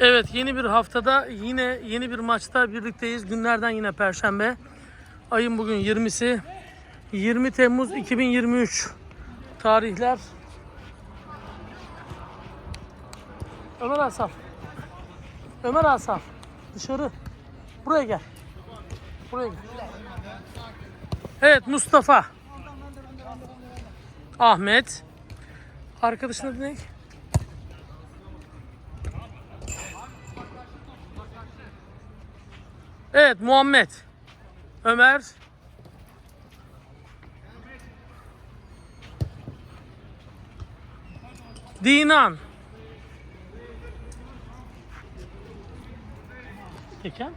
Evet yeni bir haftada yine yeni bir maçta birlikteyiz. Günlerden yine Perşembe. Ayın bugün 20'si. 20 Temmuz 2023 tarihler. Ömer Asaf. Ömer Asaf. Dışarı. Buraya gel. Buraya gel. Evet Mustafa. Ahmet. Arkadaşın adı ne? Evet Muhammed. Ömer. Dinan. Eken.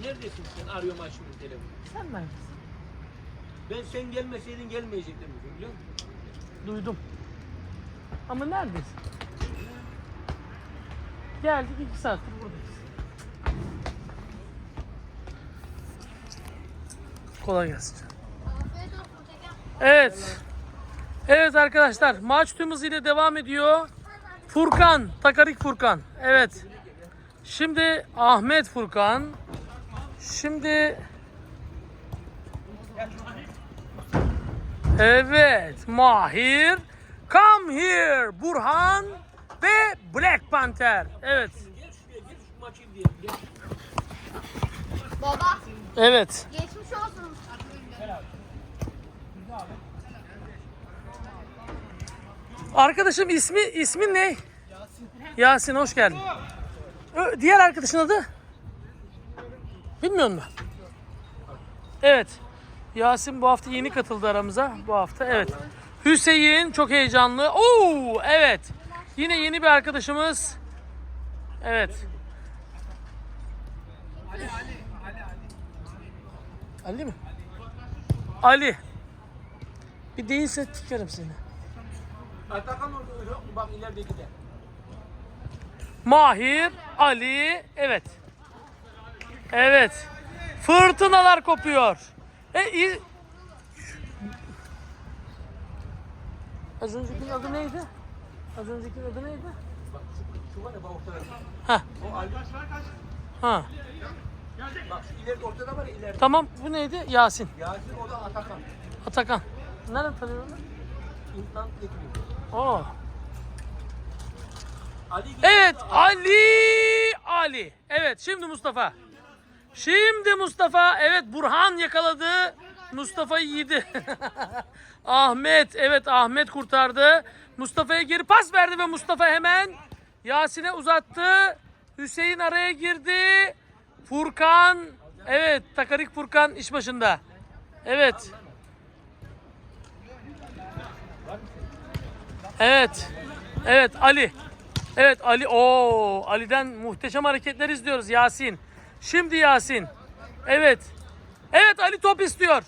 Neredesin sen? Arıyorum şimdi telefonu. Sen neredesin? Ben sen gelmeseydin gelmeyecektim bugün biliyor musun? Duydum. Ama neredesin? Geldik iki saattir buradayız. Kolay gelsin. Evet. Evet arkadaşlar maç tüm hızıyla devam ediyor. Furkan, Takarik Furkan. Evet. Şimdi Ahmet Furkan. Şimdi Evet, Mahir, Come Here, Burhan ve Black Panther. Evet. Baba evet. geçmiş Arkadaşım ismi ismin ne? Yasin. Yasin hoş geldin. Diğer arkadaşın adı? Bilmiyor musun? Evet. Yasin bu hafta yeni katıldı aramıza. Bu hafta evet. Hüseyin çok heyecanlı. Oo evet. Yine yeni bir arkadaşımız. Evet. Ali mi? Ali. Bir değilse tikerim seni. Atakan orada yok mu? Bak ilerideki de. Mahir, Ali, evet. Evet. Fırtınalar kopuyor. E, i- Az öncekinin adı neydi? Az öncekinin adı neydi? Bak şu, şu var ya bak ortada. Ha, O Ali. ha. Bak şu ileride ortada var ya ileride. Tamam bu neydi? Yasin. Yasin o da Atakan. Atakan. Nereden tanıyorsun? İnsan getiriyor. Oo. Ali Evet Ali Ali. Evet şimdi Mustafa. Şimdi Mustafa. Evet Burhan yakaladı. Mustafa'yı yedi. Ahmet. Evet Ahmet kurtardı. Mustafa'ya geri pas verdi ve Mustafa hemen Yasin'e uzattı. Hüseyin araya girdi. Furkan. Evet Takarik Furkan iş başında. Evet. Evet. Evet Ali. Evet Ali. Oo Ali'den muhteşem hareketler izliyoruz Yasin. Şimdi Yasin. Evet. Evet Ali top istiyor.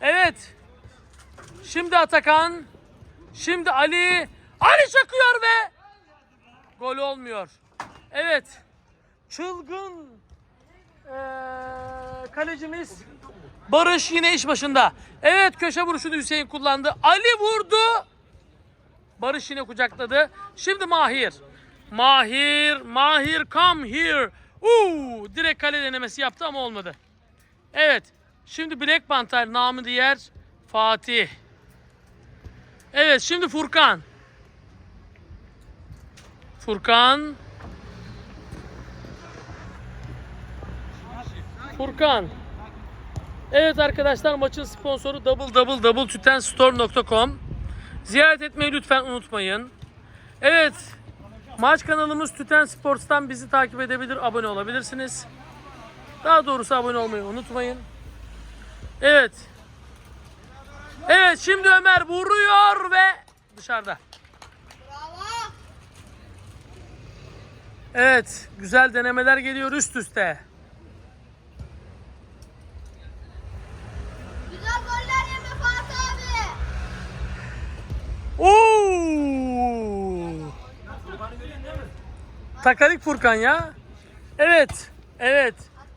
Evet. Şimdi Atakan. Şimdi Ali. Ali çakıyor ve gol olmuyor. Evet. Çılgın eee, kalecimiz Barış yine iş başında. Evet köşe vuruşunu Hüseyin kullandı. Ali vurdu. Barış yine kucakladı. Şimdi Mahir. Mahir, Mahir come here. Uuu, direkt kale denemesi yaptı ama olmadı. Evet. Şimdi Black Panther namı diğer Fatih. Evet şimdi Furkan. Furkan. Furkan. Evet arkadaşlar maçın sponsoru www.tütenstore.com Ziyaret etmeyi lütfen unutmayın. Evet. Maç kanalımız Tüten Sports'tan bizi takip edebilir, abone olabilirsiniz. Daha doğrusu abone olmayı unutmayın. Evet. Evet şimdi Ömer vuruyor ve dışarıda. Bravo. Evet güzel denemeler geliyor üst üste. Güzel goller yeme Fatih abi. Oo! Furkan'ı görüyorsun değil mi? Takarik Furkan ya. Evet. Evet.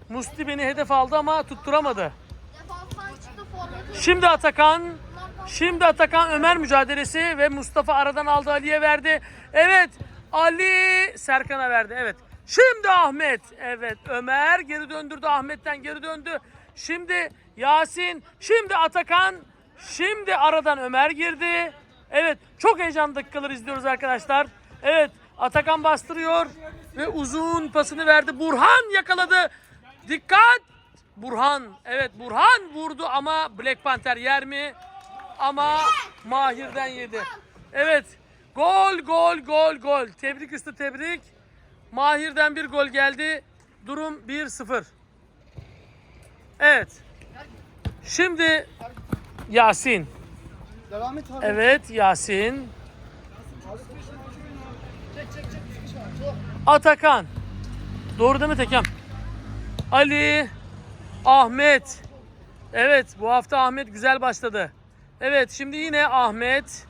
Musti beni hedef aldı ama tutturamadı. Şimdi Atakan. Şimdi Atakan Ömer mücadelesi ve Mustafa aradan aldı Ali'ye verdi. Evet Ali Serkan'a verdi. Evet. Şimdi Ahmet. Evet. Ömer geri döndürdü. Ahmet'ten geri döndü. Şimdi Yasin. Şimdi Atakan. Şimdi aradan Ömer girdi. Evet. Çok heyecanlı dakikalar izliyoruz arkadaşlar. Evet. Atakan bastırıyor. Ve uzun pasını verdi. Burhan yakaladı. Dikkat. Burhan. Evet Burhan vurdu ama Black Panther yer mi? Ama Mahir'den yedi. Evet. Gol, gol, gol, gol. Tebrik üstü tebrik. Mahir'den bir gol geldi. Durum 1-0. Evet. Şimdi Yasin. Devam et abi. Evet Yasin. Atakan. Doğru değil mi Tekem? Ali. Ahmet. Evet bu hafta Ahmet güzel başladı. Evet şimdi yine Ahmet.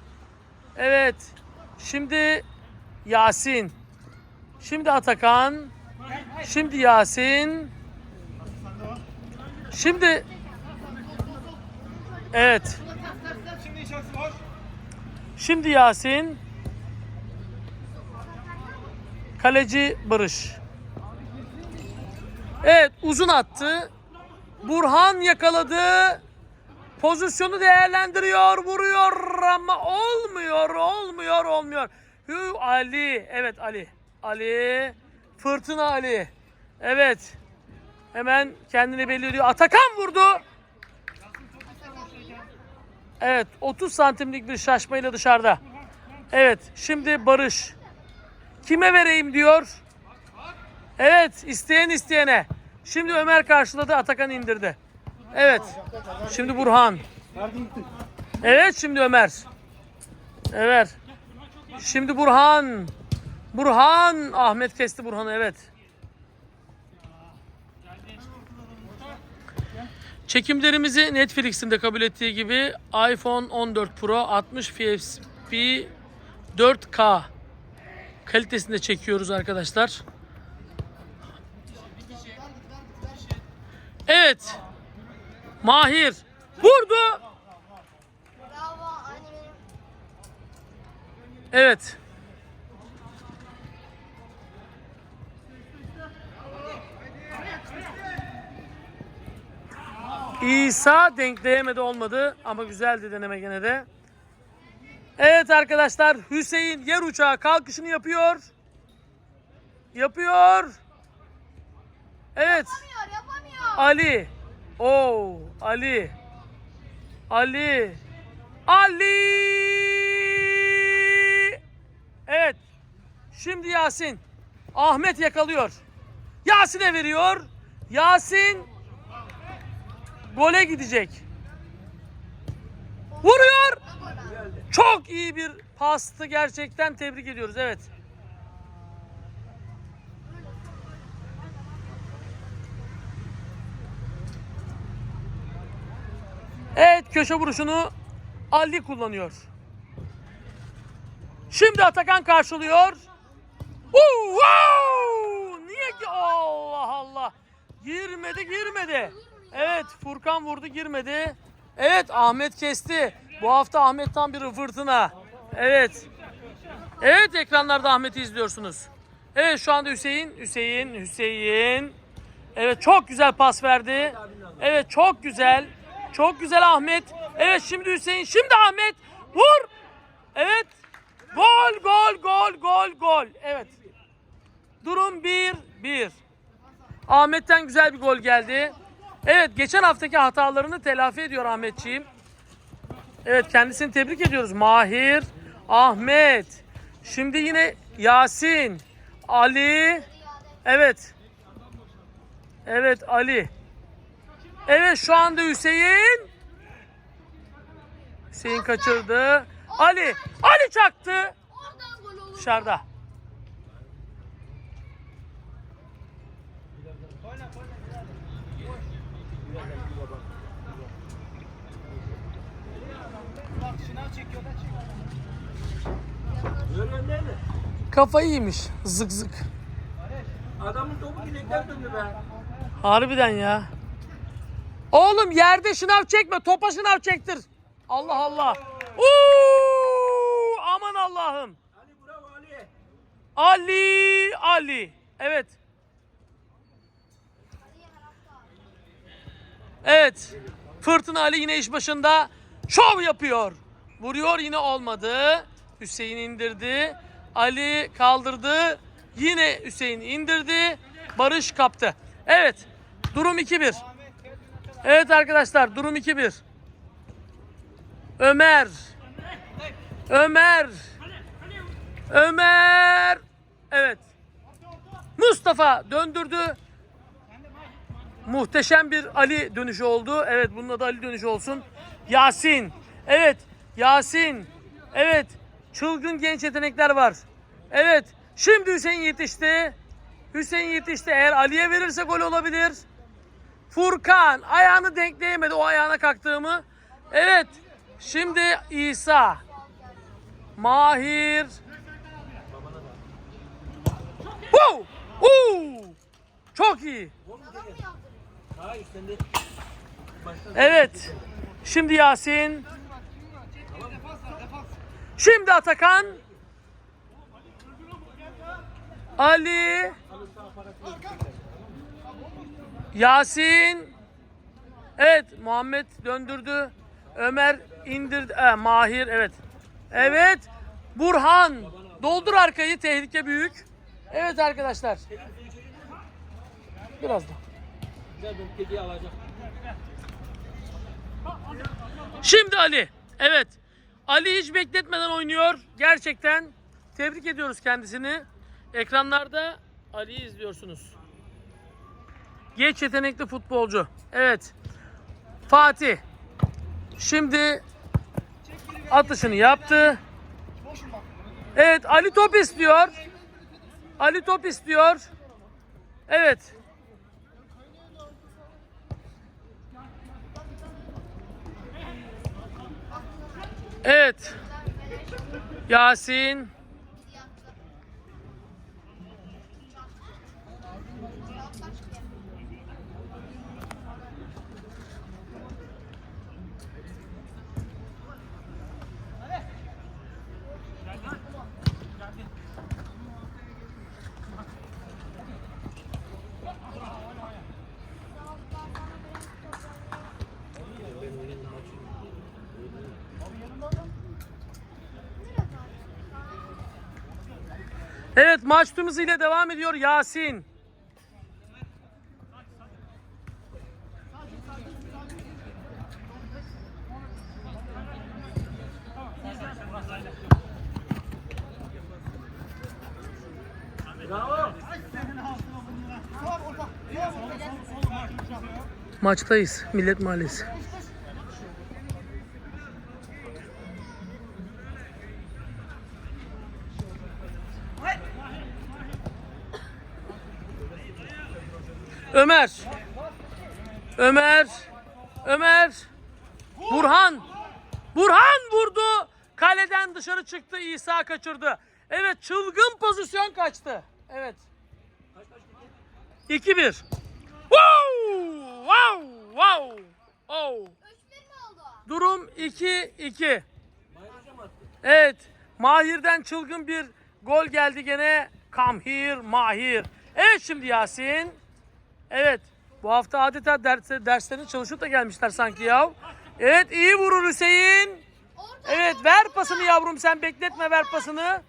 Evet. Şimdi Yasin. Şimdi Atakan. Şimdi Yasin. Şimdi Evet. Şimdi Yasin. Kaleci Barış. Evet uzun attı. Burhan yakaladı. Pozisyonu değerlendiriyor, vuruyor ama olmuyor, olmuyor, olmuyor. Hü Ali, evet Ali. Ali, Fırtına Ali. Evet. Hemen kendini belli ediyor. Atakan vurdu. Evet 30 santimlik bir şaşmayla dışarıda. Evet şimdi Barış. Kime vereyim diyor. Evet isteyen isteyene. Şimdi Ömer karşıladı Atakan indirdi. Evet. Şimdi Burhan. Evet şimdi Ömer. Evet. Şimdi Burhan. Burhan. Ahmet kesti Burhan'ı evet. Çekimlerimizi Netflix'in de kabul ettiği gibi iPhone 14 Pro 60 fps 4K kalitesinde çekiyoruz arkadaşlar. Evet. Mahir vurdu. Evet. İsa denkleyemedi olmadı ama güzeldi deneme gene de. Evet arkadaşlar Hüseyin yer uçağı kalkışını yapıyor. Yapıyor. Evet. Yapamıyor yapamıyor. Ali. Oo, Ali. Ali. Ali. Evet. Şimdi Yasin. Ahmet yakalıyor. Yasin'e veriyor. Yasin gole gidecek. Vuruyor. Çok iyi bir pastı gerçekten tebrik ediyoruz. Evet. Evet köşe vuruşunu Ali kullanıyor. Şimdi Atakan karşılıyor. Uuu, wow! Niye ki? Allah Allah. Girmedi girmedi. Evet Furkan vurdu girmedi. Evet Ahmet kesti. Bu hafta Ahmet tam bir fırtına. Evet. Evet ekranlarda Ahmet'i izliyorsunuz. Evet şu anda Hüseyin, Hüseyin, Hüseyin. Evet çok güzel pas verdi. Evet çok güzel. Çok güzel Ahmet. Evet şimdi Hüseyin, şimdi Ahmet. Vur. Evet. Gol, gol, gol, gol, gol. Evet. Durum 1-1. Ahmet'ten güzel bir gol geldi. Evet geçen haftaki hatalarını telafi ediyor Ahmetçiğim. Evet kendisini tebrik ediyoruz. Mahir, Ahmet. Şimdi yine Yasin, Ali. Evet. Evet Ali. Evet şu anda Hüseyin. Hüseyin kaçırdı. Ali. Ali çaktı. Dışarıda. Bak şınav çekiyor da çekiyor. Öyle değil mi? Kafayı yemiş. Zık zık. Adamın topu bilekler döndü be. Harbiden ya. Oğlum yerde şınav çekme. Topa şınav çektir. Allah Allah. Uuu, aman Allah'ım. Ali bravo Ali. Ali Ali. Evet. Evet. Fırtına Ali yine iş başında. Şov yapıyor. Vuruyor yine olmadı. Hüseyin indirdi. Ali kaldırdı. Yine Hüseyin indirdi. Barış kaptı. Evet. Durum 2-1. Evet arkadaşlar durum 2-1. Ömer. Ömer. Ömer. Evet. Mustafa döndürdü. Muhteşem bir Ali dönüşü oldu. Evet bunun adı Ali dönüşü olsun. Yasin. Evet Yasin. Evet çılgın genç yetenekler var. Evet şimdi Hüseyin yetişti. Hüseyin yetişti. Eğer Ali'ye verirse gol olabilir. Furkan ayağını denkleyemedi o ayağına kalktığımı. Evet şimdi İsa. Mahir. Wow! Oo! Çok iyi. Evet. Şimdi Yasin. Şimdi Atakan. Ali. Yasin. Evet Muhammed döndürdü. Ömer indirdi. E, Mahir evet. Evet. Burhan. Doldur arkayı tehlike büyük. Evet arkadaşlar. Biraz da. Şimdi Ali. Evet. Ali hiç bekletmeden oynuyor. Gerçekten tebrik ediyoruz kendisini. Ekranlarda Ali'yi izliyorsunuz. Geç yetenekli futbolcu. Evet. Fatih. Şimdi atışını yaptı. Evet Ali top istiyor. Ali top istiyor. Evet. Evet. Yasin. Evet maç tüm hızıyla devam ediyor Yasin. Maçtayız Millet Mahallesi. İsa kaçırdı. Evet çılgın pozisyon kaçtı. Evet. 2-1. Wow! Wow! Wow! Oh! 3-1 mi oldu? Durum 2-2. Evet. Mahir'den çılgın bir gol geldi gene. Kamhir, Mahir. Evet şimdi Yasin. Evet. Bu hafta adeta derse, derslerine çalışıp da gelmişler sanki ya. Evet iyi vurur Hüseyin. Evet ver pasını yavrum sen bekletme ver pasını.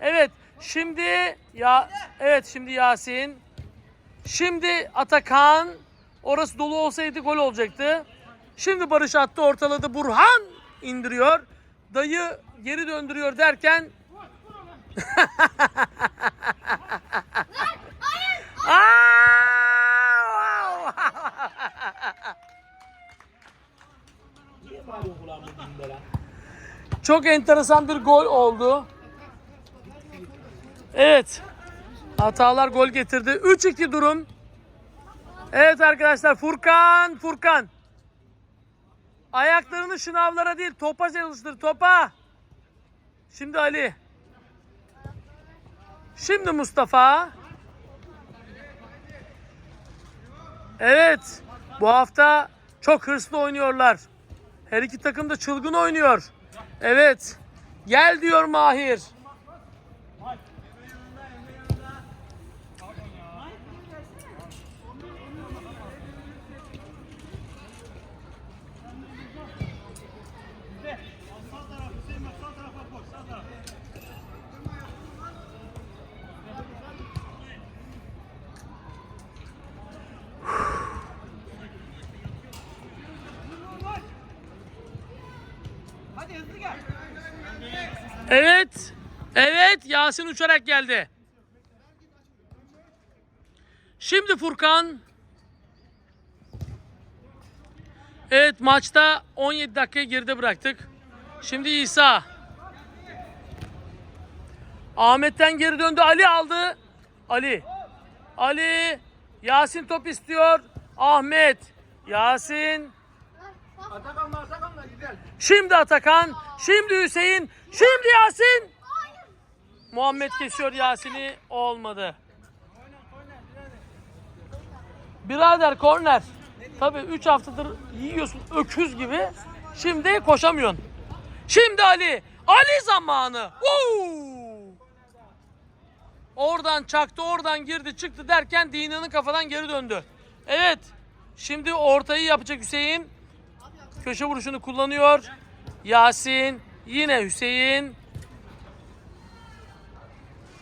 Evet şimdi ya evet şimdi Yasin. Şimdi Atakan. Orası dolu olsaydı gol olacaktı. Şimdi Barış attı ortaladı. Burhan indiriyor. Dayı geri döndürüyor derken Aa! Çok enteresan bir gol oldu. Evet. Hatalar gol getirdi. 3-2 durum. Evet arkadaşlar Furkan, Furkan. Ayaklarını şınavlara değil topa çalıştır topa. Şimdi Ali. Şimdi Mustafa. Evet. Bu hafta çok hırslı oynuyorlar. Her iki takım da çılgın oynuyor. Evet. Gel diyor Mahir. Evet. Evet Yasin uçarak geldi. Şimdi Furkan. Evet maçta 17 dakikayı geride bıraktık. Şimdi İsa. Ahmet'ten geri döndü. Ali aldı. Ali. Ali. Yasin top istiyor. Ahmet. Yasin. Güzel. Şimdi Atakan. Şimdi Hüseyin. Şimdi Yasin. Muhammed kesiyor Yasin'i. Olmadı. Birader korner. Tabii 3 haftadır yiyorsun öküz gibi. Şimdi koşamıyorsun. Şimdi Ali. Ali zamanı. Uuu. Oradan çaktı, oradan girdi, çıktı derken Dina'nın kafadan geri döndü. Evet. Şimdi ortayı yapacak Hüseyin. Köşe vuruşunu kullanıyor. Yasin. Yine Hüseyin.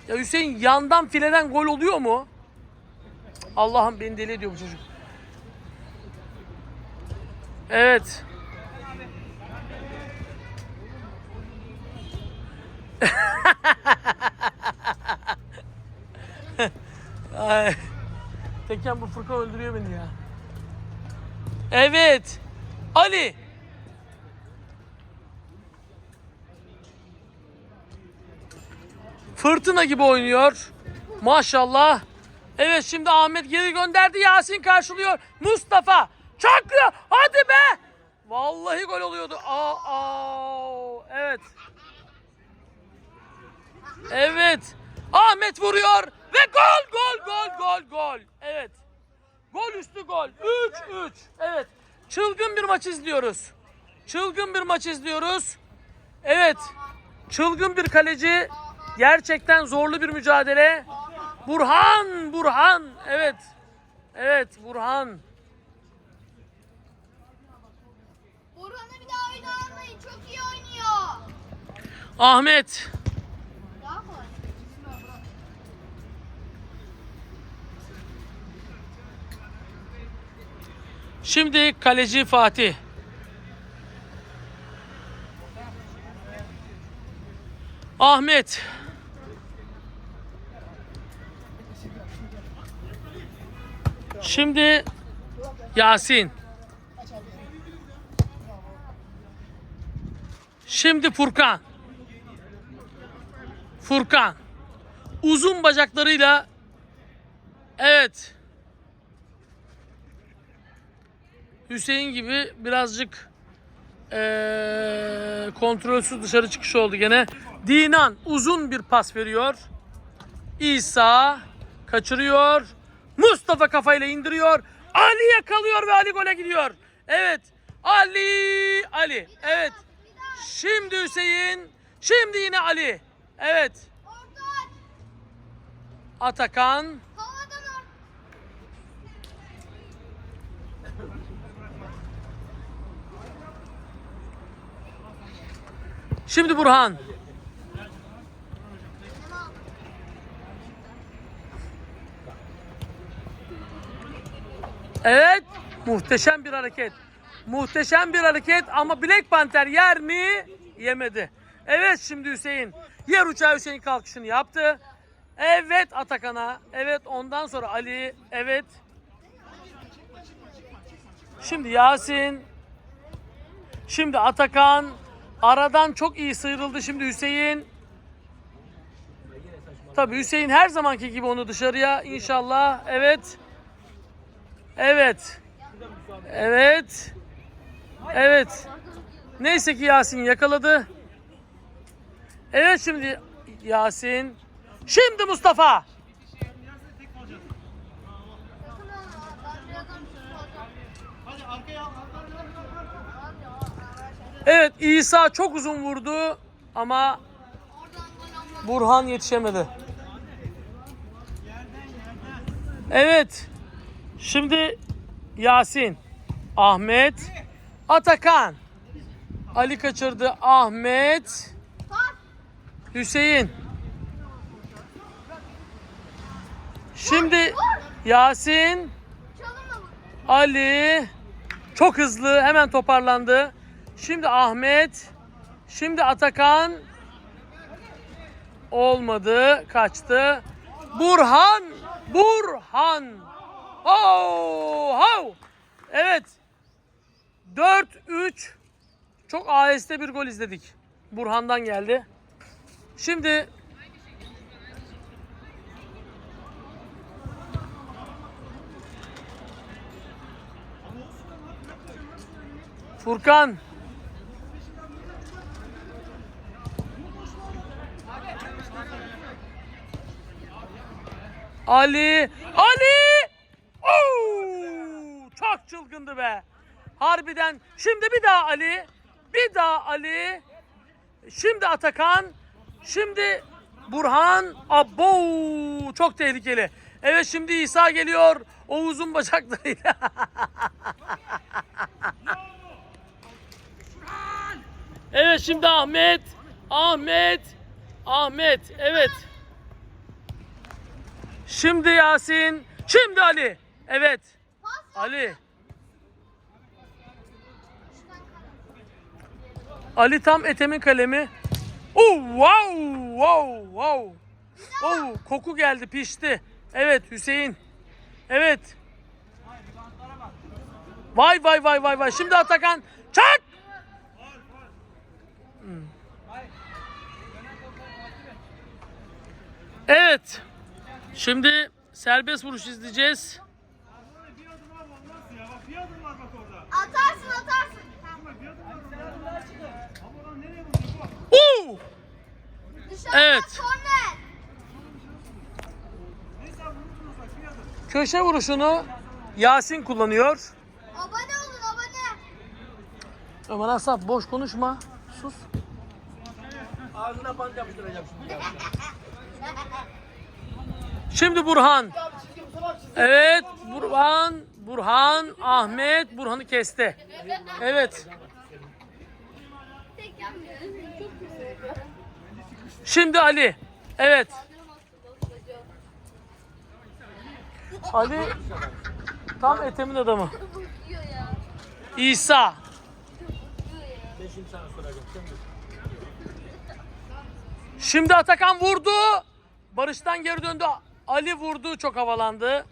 Ya Hüseyin yandan fileden gol oluyor mu? Allah'ım beni deli ediyor bu çocuk. Evet. Ay. Tekken bu Furkan öldürüyor beni ya. Evet. Ali. Fırtına gibi oynuyor. Maşallah. Evet şimdi Ahmet geri gönderdi. Yasin karşılıyor. Mustafa çaklıyor. Hadi be. Vallahi gol oluyordu. Aa, aa. Evet. Evet. Ahmet vuruyor ve gol gol gol gol gol. Evet. Gol üstü gol. 3-3. Evet. Çılgın bir maç izliyoruz. Çılgın bir maç izliyoruz. Evet. Çılgın bir kaleci. Gerçekten zorlu bir mücadele. Burhan, Burhan. Evet. Evet, Burhan. Burhan'ı bir daha oyuna almayın. Çok iyi oynuyor. Ahmet. Şimdi kaleci Fatih. Ahmet. Şimdi Yasin. Şimdi Furkan. Furkan. Uzun bacaklarıyla Evet. Hüseyin gibi birazcık eee kontrolsüz dışarı çıkış oldu gene. Dinan uzun bir pas veriyor. İsa kaçırıyor. Mustafa kafayla indiriyor. Ali yakalıyor ve Ali gole gidiyor. Evet. Ali, Ali. Evet. Şimdi Hüseyin. Şimdi yine Ali. Evet. Atakan. Şimdi Burhan. Evet. Muhteşem bir hareket. Muhteşem bir hareket ama Black Panther yer mi? Yemedi. Evet şimdi Hüseyin. Yer uçağı Hüseyin kalkışını yaptı. Evet Atakan'a. Evet ondan sonra Ali. Evet. Şimdi Yasin. Şimdi Atakan. Aradan çok iyi sıyrıldı şimdi Hüseyin. Tabii Hüseyin her zamanki gibi onu dışarıya inşallah. Evet. Evet. Evet. Evet. Neyse ki Yasin yakaladı. Evet şimdi Yasin. Şimdi Mustafa. Evet İsa çok uzun vurdu ama. Burhan yetişemedi. Evet. Şimdi Yasin, Ahmet, Atakan. Ali kaçırdı. Ahmet. Hüseyin. Şimdi Yasin. Ali çok hızlı hemen toparlandı. Şimdi Ahmet, şimdi Atakan. Olmadı. Kaçtı. Burhan. Burhan. Oh, oh. Evet. 4-3. Çok aheste bir gol izledik. Burhan'dan geldi. Şimdi Furkan. Ali. Ali! Oo! Çok çılgındı be. Harbiden. Şimdi bir daha Ali. Bir daha Ali. Şimdi Atakan. Şimdi Burhan. Abo! Çok tehlikeli. Evet şimdi İsa geliyor. O uzun bacaklarıyla. Evet şimdi Ahmet. Ahmet. Ahmet. Evet. Şimdi Yasin. Şimdi Ali. Evet. Ali. Ali tam Ethem'in kalemi. Oh wow wow wow. Oh koku geldi pişti. Evet Hüseyin. Evet. Vay vay vay vay vay. Şimdi Atakan. Çak. Hmm. Evet. Şimdi serbest vuruş izleyeceğiz. Bir adım var olmaz ya. Bak bir adım var bak orada. Atarsın atarsın. Oo! Evet. Köşe vuruşunu Yasin kullanıyor. Abone olun abone. Ömer Asaf boş konuşma. Sus. Ağzına bant yapıştıracağım şimdi. Şimdi Burhan. Evet Burhan. Burhan. Ahmet Burhan'ı kesti. Evet. Şimdi Ali. Evet. Ali tam Ethem'in adamı. İsa. Şimdi Atakan vurdu. Barış'tan geri döndü. Ali vurdu. Çok havalandı.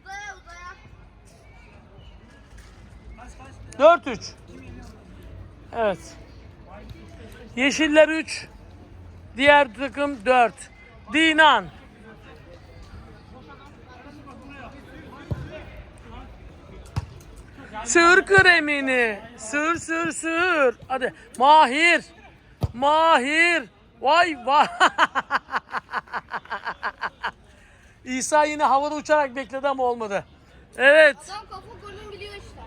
Uzaya uzaya. 4-3. Evet. Yeşiller 3. Diğer takım 4. Dinan. Sür kremini. Sür sür sür. Hadi. Mahir. Mahir. Vay vay. İsa yine havada uçarak bekledi ama olmadı. Evet. Adam kafa golün biliyor işte.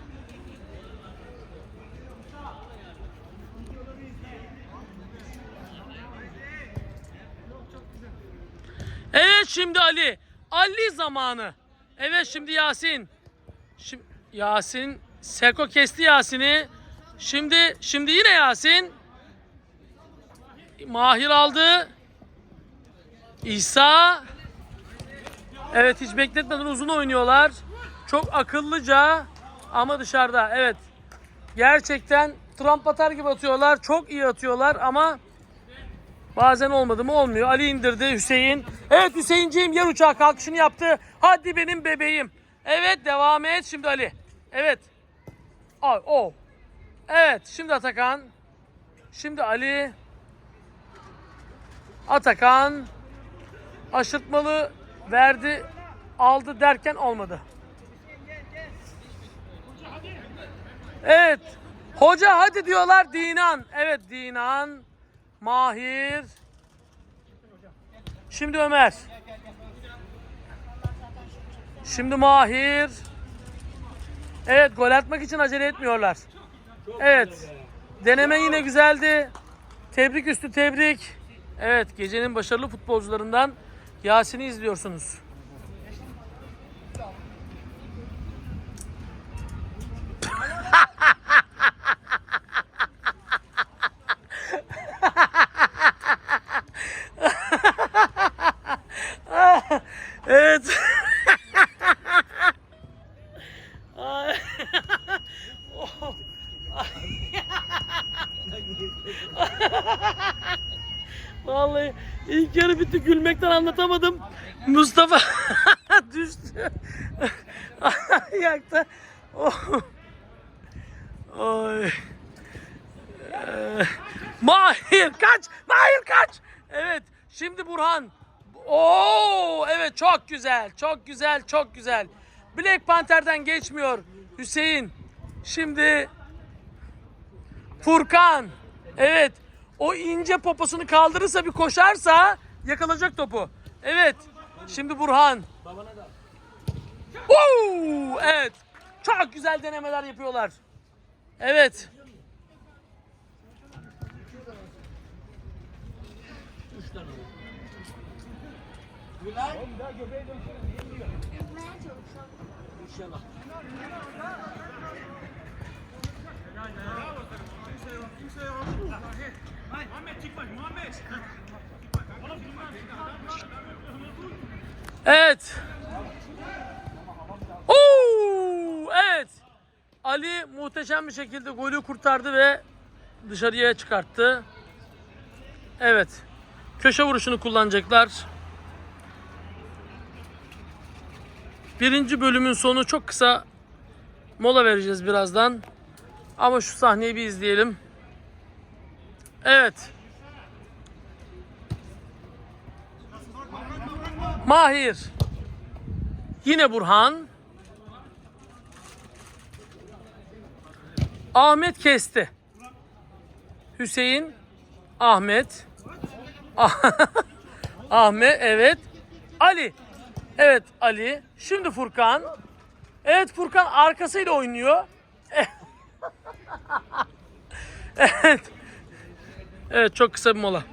Evet şimdi Ali. Ali zamanı. Evet şimdi Yasin. Şimdi Yasin Seko kesti Yasin'i. Şimdi şimdi yine Yasin. Mahir aldı. İsa. Evet hiç bekletmeden uzun oynuyorlar. Çok akıllıca ama dışarıda. Evet. Gerçekten Trump atar gibi atıyorlar. Çok iyi atıyorlar ama Bazen olmadı mı olmuyor. Ali indirdi Hüseyin. Evet Hüseyinciğim yer uçağı kalkışını yaptı. Hadi benim bebeğim. Evet devam et şimdi Ali. Evet. Ay o. Evet şimdi Atakan. Şimdi Ali. Atakan. Aşırtmalı verdi. Aldı derken olmadı. Evet. Hoca hadi diyorlar Dinan. Evet Dinan. Mahir. Şimdi Ömer. Şimdi Mahir. Evet gol atmak için acele etmiyorlar. Evet. Deneme yine güzeldi. Tebrik üstü tebrik. Evet gecenin başarılı futbolcularından Yasin'i izliyorsunuz. Evet. Ay. Oh. Ay. Vallahi İlk yarı bitti gülmekten anlatamadım. Mustafa düştü. Ayakta. Oh. Oy. Ee, Mahir kaç! Mahir kaç! Evet. Şimdi Burhan. Oo evet çok güzel. Çok güzel. Çok güzel. Black Panther'den geçmiyor. Hüseyin. Şimdi Furkan. Evet. O ince poposunu kaldırırsa bir koşarsa yakalayacak topu. Evet. Şimdi Burhan. Oo! Evet. Çok güzel denemeler yapıyorlar. Evet. İnşallah. Muhammed çıkma Muhammed. Evet. Oo! Evet. Ali muhteşem bir şekilde golü kurtardı ve dışarıya çıkarttı. Evet. Köşe vuruşunu kullanacaklar. Birinci bölümün sonu çok kısa mola vereceğiz birazdan. Ama şu sahneyi bir izleyelim. Evet. Mahir. Yine Burhan. Ahmet kesti. Hüseyin. Ahmet. Ahmet evet. Ali. Evet Ali. Şimdi Furkan. Evet Furkan arkasıyla oynuyor. evet. Evet çok kısa bir mola.